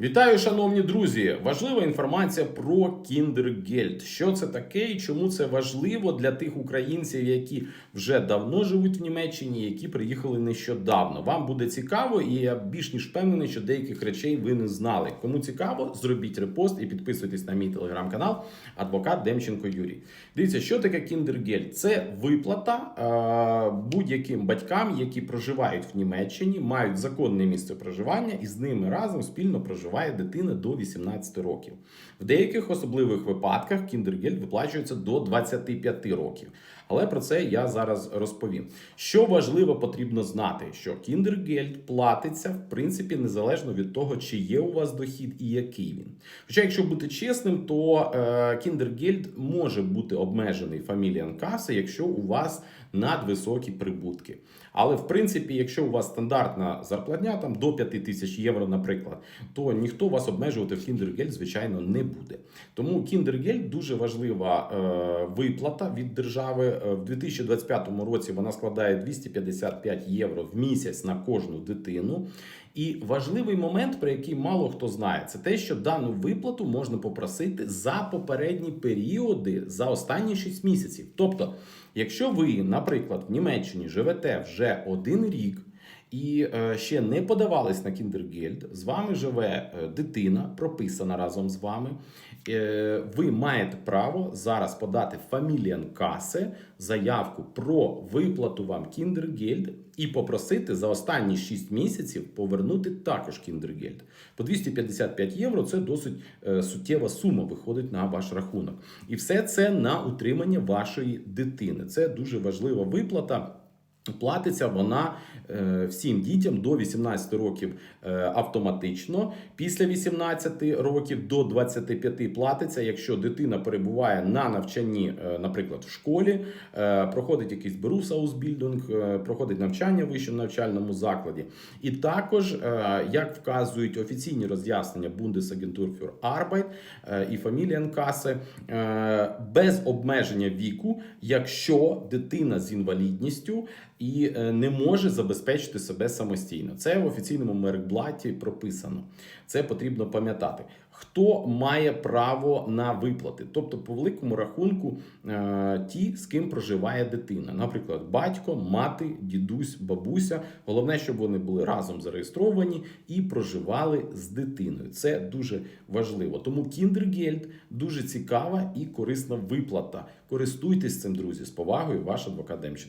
Вітаю, шановні друзі! Важлива інформація про Кіндергельд. Що це таке і чому це важливо для тих українців, які вже давно живуть в Німеччині, які приїхали нещодавно. Вам буде цікаво, і я більш ніж впевнений, що деяких речей ви не знали. Кому цікаво, зробіть репост і підписуйтесь на мій телеграм-канал Адвокат Демченко Юрій. Дивіться, що таке Кіндергельд? Це виплата будь-яким батькам, які проживають в Німеччині, мають законне місце проживання і з ними разом спільно проживає дитина до 18 років. В деяких особливих випадках кіндергельд виплачується до 25 років. Але про це я зараз розповім. Що важливо потрібно знати, що кіндергельд платиться в принципі незалежно від того, чи є у вас дохід і який він. Хоча, якщо бути чесним, то е, кіндергельд може бути обмежений фаміліан каси, якщо у вас надвисокі прибутки. Але в принципі, якщо у вас стандартна зарплатня там до 5 тисяч євро, наприклад, то ніхто вас обмежувати в Кіндергельд, звичайно, не буде. Тому Кіндергельд дуже важлива е, виплата від держави. Е, В 2025 році вона складає 255 євро в місяць на кожну дитину. І важливий момент, про який мало хто знає, це те, що дану виплату можна попросити за попередні періоди за останні 6 місяців. Тобто, якщо ви, наприклад, в Німеччині живете вже один рік. І е, ще не подавались на Кіндергельд, з вами живе е, дитина, прописана разом з вами. Е, ви маєте право зараз подати фаміліан заявку про виплату вам Кіндергельд і попросити за останні 6 місяців повернути також Кіндергельд. По 255 євро це досить суттєва сума виходить на ваш рахунок. І все це на утримання вашої дитини. Це дуже важлива виплата. Платиться вона е, всім дітям до 18 років е, автоматично. Після 18 років до 25 платиться, якщо дитина перебуває на навчанні, е, наприклад, в школі, проходить якийсь е, проходить навчання в вищому навчальному закладі. І також, як вказують офіційні роз'яснення Bundesagentur für Arbeit і Familienkasse, без обмеження віку, якщо дитина з інвалідністю і е, не може забезпечити себе самостійно. Це в офіційному меркблаті прописано. Це потрібно пам'ятати. Хто має право на виплати? Тобто, по великому рахунку, е, ті, з ким проживає дитина, наприклад, батько, мати, дідусь, бабуся. Головне, щоб вони були разом зареєстровані і проживали з дитиною. Це дуже важливо. Тому Кіндергельд дуже цікава і корисна виплата. Користуйтесь цим, друзі, з повагою, ваш адвокат Демченко.